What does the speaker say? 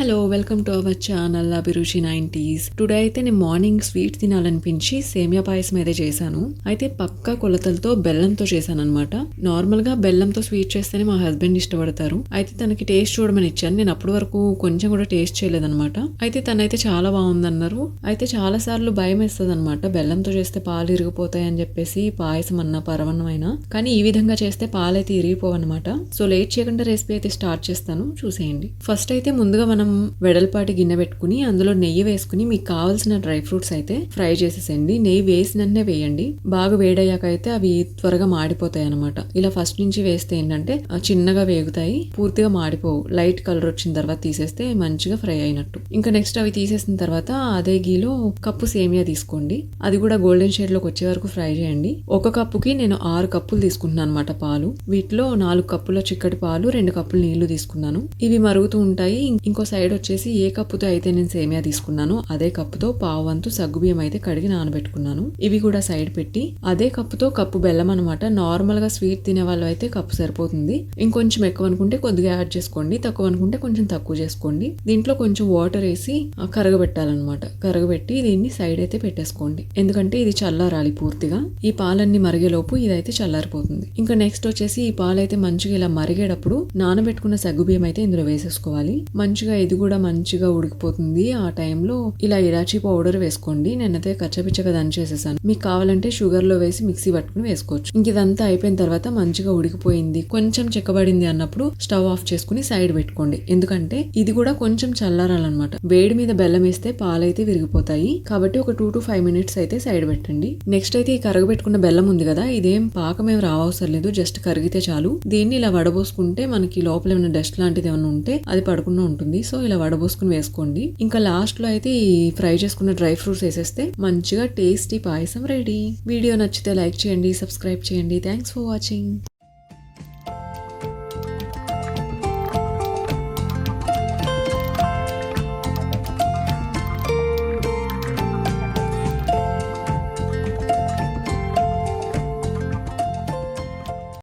Hello welcome to our channel Abhiruchi nineties today అయితే నేను morning sweet తినాలనిపించి సేమియా పాయసం అయితే చేశాను. అయితే పక్కా కొలతలతో బెల్లంతో చేశాను అనమాట నార్మల్గా బెల్లంతో స్వీట్ చేస్తేనే మా హస్బెండ్ ఇష్టపడతారు. అయితే తనకి టేస్ట్ చూడమని ఇచ్చాను. నేను అప్పటి వరకు కొంచెం కూడా టేస్ట్ చేయలేదన్నమాట. అయితే తనైతే చాలా బాగుందన్నారు. అయితే చాలా సార్లు భయం వేస్తుంది అనమాట బెల్లంతో చేస్తే పాలు ఇరిగిపోతాయి అని చెప్పేసి పాయసం అన్న పరవన్నం అయినా కానీ ఈ విధంగా చేస్తే పాలైతే ఇరిగిపోవన్నమాట. సో లేట్ చేయకుండా రెసిపీ అయితే స్టార్ట్ చేస్తాను. చూసేయండి. ఫస్ట్ అయితే ముందుగా మనం వెడల్పాటి గిన్నె పెట్టుకుని అందులో నెయ్యి వేసుకుని మీకు కావాల్సిన డ్రై ఫ్రూట్స్ అయితే ఫ్రై చేసేసండి నెయ్యి వేసినన్నే వేయండి. బాగా వేడయ్యాక అయితే అవి త్వరగా మాడిపోతాయి అనమాట ఇలా ఫస్ట్ నుంచి వేస్తే ఏంటంటే చిన్నగా వేగుతాయి పూర్తిగా మాడిపోవు. లైట్ కలర్ వచ్చిన తర్వాత తీసేస్తే మంచిగా ఫ్రై అయినట్టు. ఇంకా నెక్స్ట్ అవి తీసేసిన తర్వాత అదే గీలో కప్పు సేమియా తీసుకోండి. అది కూడా గోల్డెన్ షేడ్లోకి వచ్చే వరకు ఫ్రై చేయండి. ఒక కప్పుకి నేను ఆరు కప్పులు తీసుకుంటున్నాను అనమాట పాలు. వీటిలో నాలుగు కప్పుల చిక్కటి పాలు రెండు కప్పులు నీళ్ళు తీసుకున్నాను. ఇవి మరుగుతూ ఉంటాయి. ఇంకో సైడ్ సైడ్ వచ్చేసి ఏ కప్పుతో అయితే నేను సేమియా తీసుకున్నానో అదే కప్పుతో పావు వంతు సగ్గుబియ్యం అయితే కడిగి నానబెట్టుకున్నాను. ఇవి కూడా సైడ్ పెట్టి అదే కప్పుతో కప్పు బెల్లం అనమాట నార్మల్గా స్వీట్ తినే వాళ్ళు అయితే కప్పు సరిపోతుంది. ఇంకొంచెం ఎక్కువ అనుకుంటే కొద్దిగా యాడ్ చేసుకోండి. తక్కువ అనుకుంటే కొంచెం తక్కువ చేసుకోండి. దీంట్లో కొంచెం వాటర్ వేసి కరగబెట్టాలన్నమాట. కరగబెట్టి దీన్ని సైడ్ అయితే పెట్టేసుకోండి. ఎందుకంటే ఇది చల్లారాలి పూర్తిగా. ఈ పాలన్నీ మరిగేలోపు ఇదైతే చల్లారిపోతుంది. ఇంకా నెక్స్ట్ వచ్చేసి ఈ పాలు అయితే మంచిగా ఇలా మరిగేటప్పుడు నానబెట్టుకున్న సగ్గుబియ్యం అయితే ఇందులో వేసేసుకోవాలి. మంచిగా ఇది కూడా మంచిగా ఉడికిపోతుంది. ఆ టైంలో ఇలా ఇలాచీ పౌడర్ వేసుకోండి. నేనైతే కచ్చపిచ్చగా దంచేసేసాను మీకు కావాలంటే షుగర్లో వేసి మిక్సీ పట్టుకుని వేసుకోవచ్చు. ఇంక ఇదంతా అయిపోయిన తర్వాత మంచిగా ఉడికిపోయింది. కొంచెం చెక్కబడింది అన్నప్పుడు స్టవ్ ఆఫ్ చేసుకుని సైడ్ పెట్టుకోండి. ఎందుకంటే ఇది కూడా కొంచెం చల్లారాలన్నమాట. వేడి మీద బెల్లం వేస్తే పాలైతే విరిగిపోతాయి. కాబట్టి ఒక టూ టు ఫైవ్ మినిట్స్ అయితే సైడ్ పెట్టండి. నెక్స్ట్ అయితే ఈ కరగబెట్టుకున్న బెల్లం ఉంది కదా ఇదేం పాకం ఏం రావసరం లేదు. జస్ట్ కరిగితే చాలు. దీన్ని ఇలా వడబోసుకుంటే మనకి లోపల ఏమైనా డస్ట్ లాంటిది ఏమైనా ఉంటే అది పడకుండా ఉంటుంది. సో ఇలా వడబోసుకుని వేసుకోండి. ఇంకా లాస్ట్లో అయితే ఈ ఫ్రై చేసుకున్న డ్రై ఫ్రూట్స్ వేసేస్తే మంచిగా టేస్టీ పాయసం రెడీ. వీడియో నచ్చితే లైక్ చేయండి సబ్స్క్రైబ్ చేయండి. Thanks for watching.